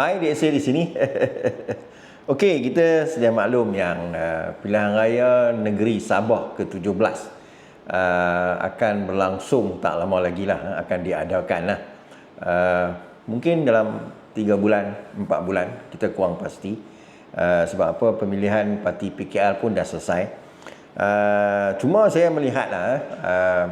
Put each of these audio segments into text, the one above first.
Hai, Dek Sir di sini. Okey, kita sedia maklum yang uh, pilihan raya negeri Sabah ke-17 uh, akan berlangsung tak lama lagi lah, akan diadakan lah. Uh, mungkin dalam 3 bulan, 4 bulan, kita kurang pasti. Uh, sebab apa, pemilihan parti PKR pun dah selesai. Uh, cuma saya melihat lah, uh,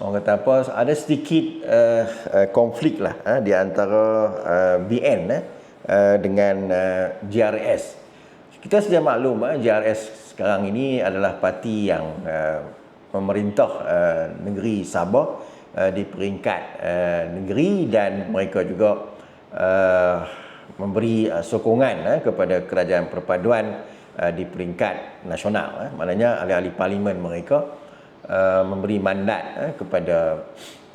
orang kata apa, ada sedikit uh, uh, konflik lah uh, di antara uh, BN uh, uh, dengan uh, GRS. Kita sudah maklum uh, GRS sekarang ini adalah parti yang uh, memerintah uh, negeri Sabah uh, di peringkat uh, negeri dan mereka juga uh, memberi uh, sokongan uh, kepada kerajaan perpaduan uh, di peringkat nasional. Uh, maknanya ahli-ahli parlimen mereka uh, memberi mandat uh, kepada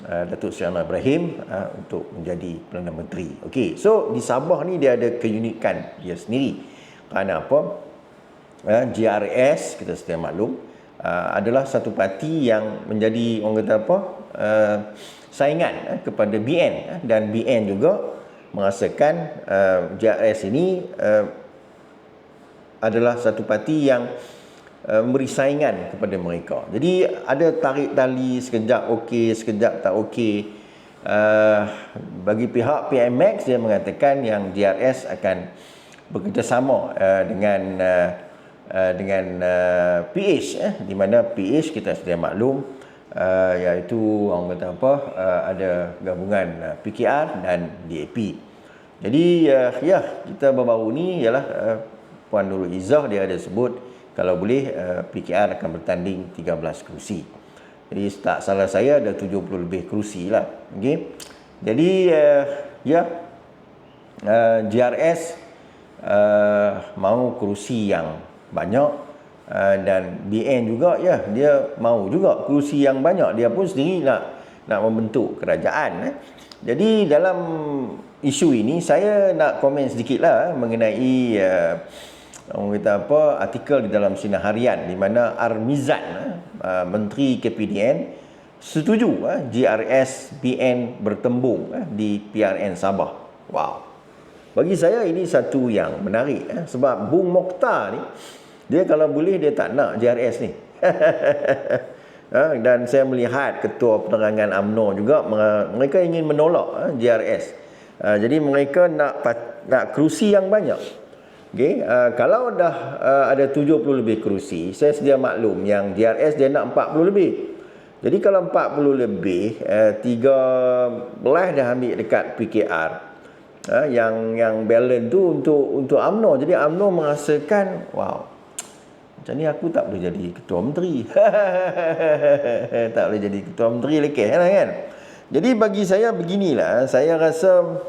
uh, Datuk Seri Anwar Ibrahim uh, untuk menjadi Perdana Menteri. Okey, so di Sabah ni dia ada keunikan dia sendiri. Kerana apa? Uh, GRS kita sedia maklum uh, adalah satu parti yang menjadi orang kata apa? Uh, saingan uh, kepada BN uh, dan BN juga merasakan uh, GRS ini uh, adalah satu parti yang uh, memberi saingan kepada mereka. Jadi ada tarik tali sekejap okey, sekejap tak okey. Uh, bagi pihak PMX dia mengatakan yang DRS akan bekerjasama uh, dengan uh, uh, dengan uh, PH eh, di mana PH kita sedia maklum uh, iaitu orang kata apa uh, ada gabungan uh, PKR dan DAP. Jadi uh, ya kita baru-baru ni ialah uh, Puan Nurul Izzah dia ada sebut kalau boleh uh, PKR akan bertanding 13 kerusi. Jadi tak salah saya ada 70 lebih kerusi lah. Okay. Jadi uh, ya uh, GRS uh, mau kerusi yang banyak uh, dan BN juga ya dia mau juga kerusi yang banyak dia pun sendiri nak nak membentuk kerajaan eh. Jadi dalam isu ini saya nak komen sedikit lah mengenai uh, orang kata apa artikel di dalam sinar harian di mana Armizan uh, menteri KPDN setuju uh, GRS BN bertembung di PRN Sabah. Wow. Bagi saya ini satu yang menarik sebab Bung Mokhtar ni dia kalau boleh dia tak nak GRS ni. dan saya melihat ketua penerangan AMNO juga mereka ingin menolak GRS Uh, jadi mereka nak nak kerusi yang banyak. Okay, uh, kalau dah uh, ada 70 lebih kerusi, saya sedia maklum yang DRS dia nak 40 lebih. Jadi kalau 40 lebih, uh, 13 dah ambil dekat PKR. Uh, yang yang balance tu untuk untuk AMNO. Jadi AMNO merasakan, wow. Macam ni aku tak boleh jadi ketua menteri. tak boleh jadi ketua menteri lekeh lah kan. Jadi bagi saya beginilah, saya rasa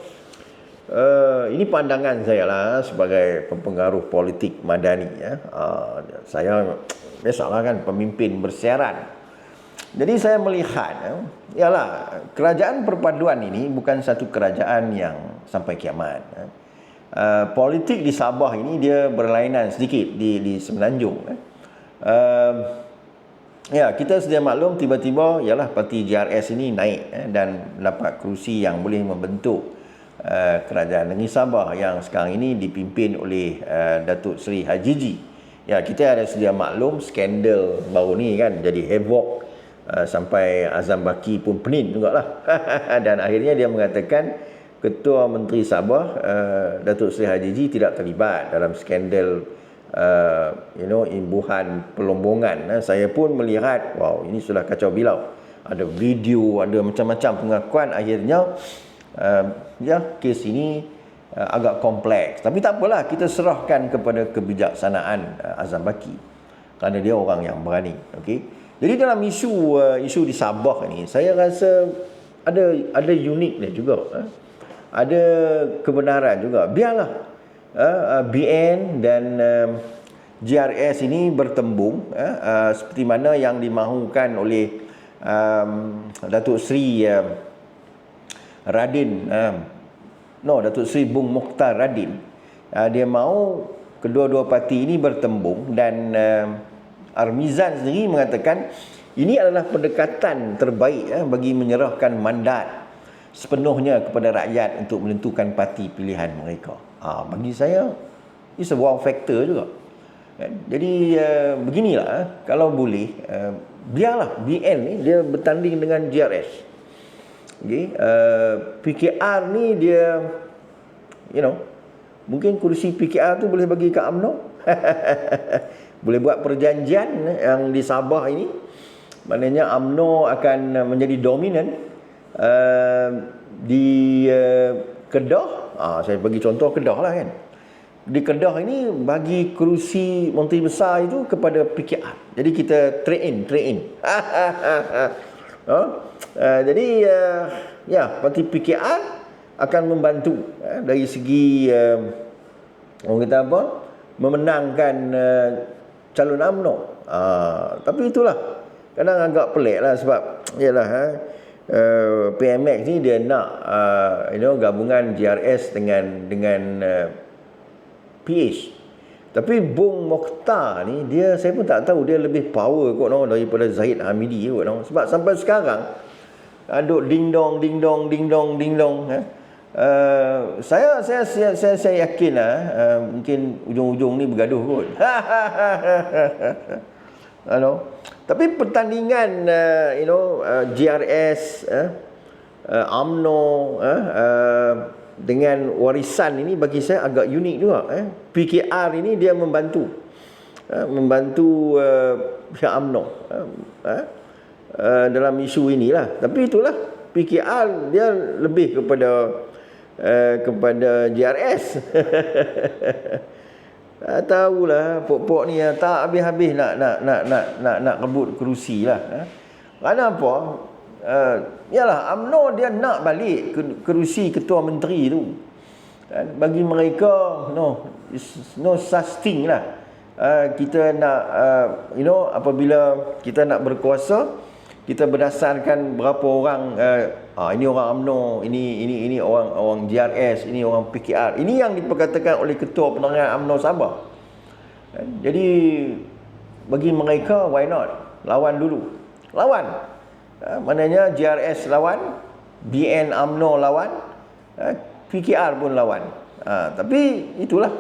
uh, ini pandangan saya lah sebagai pempengaruh politik madani ya. Uh, saya biasalah kan pemimpin bersiaran. Jadi saya melihat ya, ialah kerajaan perpaduan ini bukan satu kerajaan yang sampai kiamat. Ya. Uh, politik di Sabah ini dia berlainan sedikit di di Semenanjung. Ya. Uh, Ya, kita sedia maklum tiba-tiba ialah parti GRS ini naik eh, dan dapat kerusi yang boleh membentuk uh, kerajaan negeri Sabah yang sekarang ini dipimpin oleh uh, Datuk Seri Hajiji. Ya, kita ada sedia maklum skandal baru ni kan jadi heboh uh, sampai Azam Baki pun penin juga lah. dan akhirnya dia mengatakan Ketua Menteri Sabah uh, Datuk Seri Hajiji tidak terlibat dalam skandal uh, you know imbuhan pelombongan uh, saya pun melihat wow ini sudah kacau bilau ada video ada macam-macam pengakuan akhirnya uh, ya kes ini uh, agak kompleks. Tapi tak apalah kita serahkan kepada kebijaksanaan uh, Azam Baki. Kerana dia orang yang berani okey? Jadi dalam isu uh, isu di Sabah ni saya rasa ada ada uniknya juga uh. ada kebenaran juga. Biarlah uh, BN dan uh, GRS ini bertembung uh, uh, seperti mana yang dimahukan oleh um, Datuk Seri uh, Radin uh, no Datuk Seri Bung Mokhtar Radin uh, dia mahu kedua-dua parti ini bertembung dan uh, Armizan sendiri mengatakan ini adalah pendekatan terbaik uh, bagi menyerahkan mandat sepenuhnya kepada rakyat untuk menentukan parti pilihan mereka. Ha, bagi saya, a wow factor juga. Kan? Jadi uh, beginilah, uh, kalau boleh, uh, biarlah BN ni dia bertanding dengan GRS. Okay? Uh, PKR ni dia, you know, mungkin kursi PKR tu boleh bagi ke UMNO. boleh buat perjanjian yang di Sabah ini. Maknanya UMNO akan menjadi dominan uh, di uh, Kedah. Ah, saya bagi contoh Kedah lah kan. Di Kedah ini bagi kerusi menteri besar itu kepada PKR. Jadi kita trade in, trade in. uh, jadi uh, ya, parti PKR akan membantu uh, dari segi uh, orang kata apa? memenangkan uh, calon UMNO. Uh, tapi itulah kadang agak pelik lah sebab yalah uh, PMX ni dia nak uh, you know gabungan GRS dengan dengan uh, PH tapi Bung Mokhtar ni dia saya pun tak tahu dia lebih power kot no, daripada Zahid Hamidi kot no. sebab sampai sekarang aduk ding dong ding dong ding dong ding dong eh. Uh, saya, saya saya saya saya yakin lah uh, mungkin ujung-ujung ni bergaduh kot. Hello. Tapi pertandingan uh, you know uh, GRS uh, uh, AMNO uh, uh, dengan warisan ini bagi saya agak unik juga eh. PKR ini dia membantu uh, membantu uh, pihak UMNO uh, uh, dalam isu inilah. Tapi itulah PKR dia lebih kepada uh, kepada GRS. Ah, tahulah pok-pok ni ya, tak habis-habis nak nak nak nak nak nak rebut kerusi lah. Ha? Kerana apa? Uh, yalah UMNO dia nak balik kerusi ketua menteri tu. Dan bagi mereka no no such thing lah. Uh, kita nak uh, you know apabila kita nak berkuasa kita berdasarkan berapa orang uh, ah, ini orang AMNO, ini ini ini orang orang GRS, ini orang PKR. Ini yang diperkatakan oleh ketua penerangan AMNO Sabah. Eh, jadi bagi mereka why not? Lawan dulu. Lawan. Uh, maknanya GRS lawan, BN AMNO lawan, uh, eh, PKR pun lawan. Uh, tapi itulah.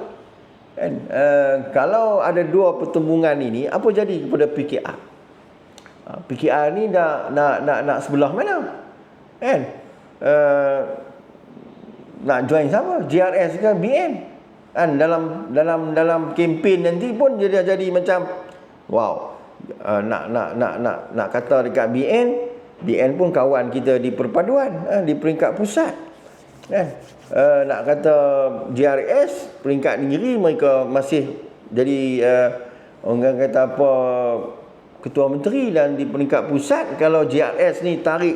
And, uh, kalau ada dua pertembungan ini, apa jadi kepada PKR? Ha, PKR ni nak nak nak nak sebelah mana? Kan? Uh, nak join siapa? GRS ke BN? Kan dalam dalam dalam kempen nanti pun jadi jadi macam wow. Uh, nak nak nak nak nak kata dekat BN, BN pun kawan kita di perpaduan, uh, di peringkat pusat. Kan? Uh, nak kata GRS peringkat negeri mereka masih jadi uh, orang kata apa ketua menteri dan di peringkat pusat kalau JRS ni tarik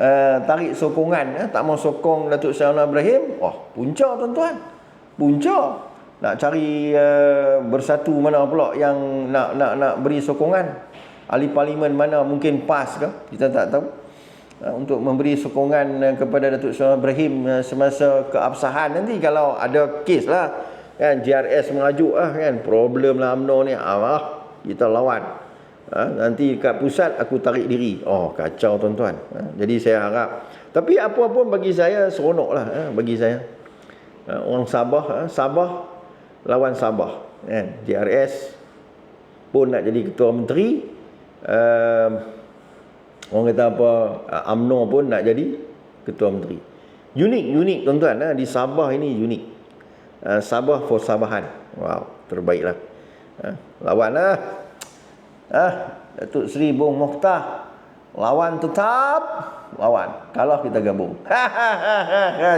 uh, tarik sokongan uh, tak mau sokong Datuk Seri Ibrahim wah punca tuan-tuan. Punca. Nak cari uh, bersatu mana pula yang nak nak nak beri sokongan? Ahli parlimen mana mungkin pas ke? Kita tak tahu. Uh, untuk memberi sokongan uh, kepada Datuk Seri Ibrahim uh, semasa keabsahan nanti kalau ada kes lah. Kan JRS mengajuk ah kan. Problem lah UMNO ni. Ah kita lawan ha, nanti dekat pusat aku tarik diri. Oh kacau tuan-tuan. Ha, jadi saya harap. Tapi apa pun bagi saya seronok lah ha, bagi saya. Ha, orang Sabah ha, Sabah lawan Sabah kan? DRS pun nak jadi ketua menteri. Uh, orang kata apa UMNO pun nak jadi ketua menteri. Unik unik tuan-tuan ha, di Sabah ini unik. Uh, Sabah for Sabahan. Wow terbaiklah. Ha, lawan lah Ah, Datuk Seri Bung Mokhtar lawan tetap lawan kalau kita gabung. Ha ha ha ha.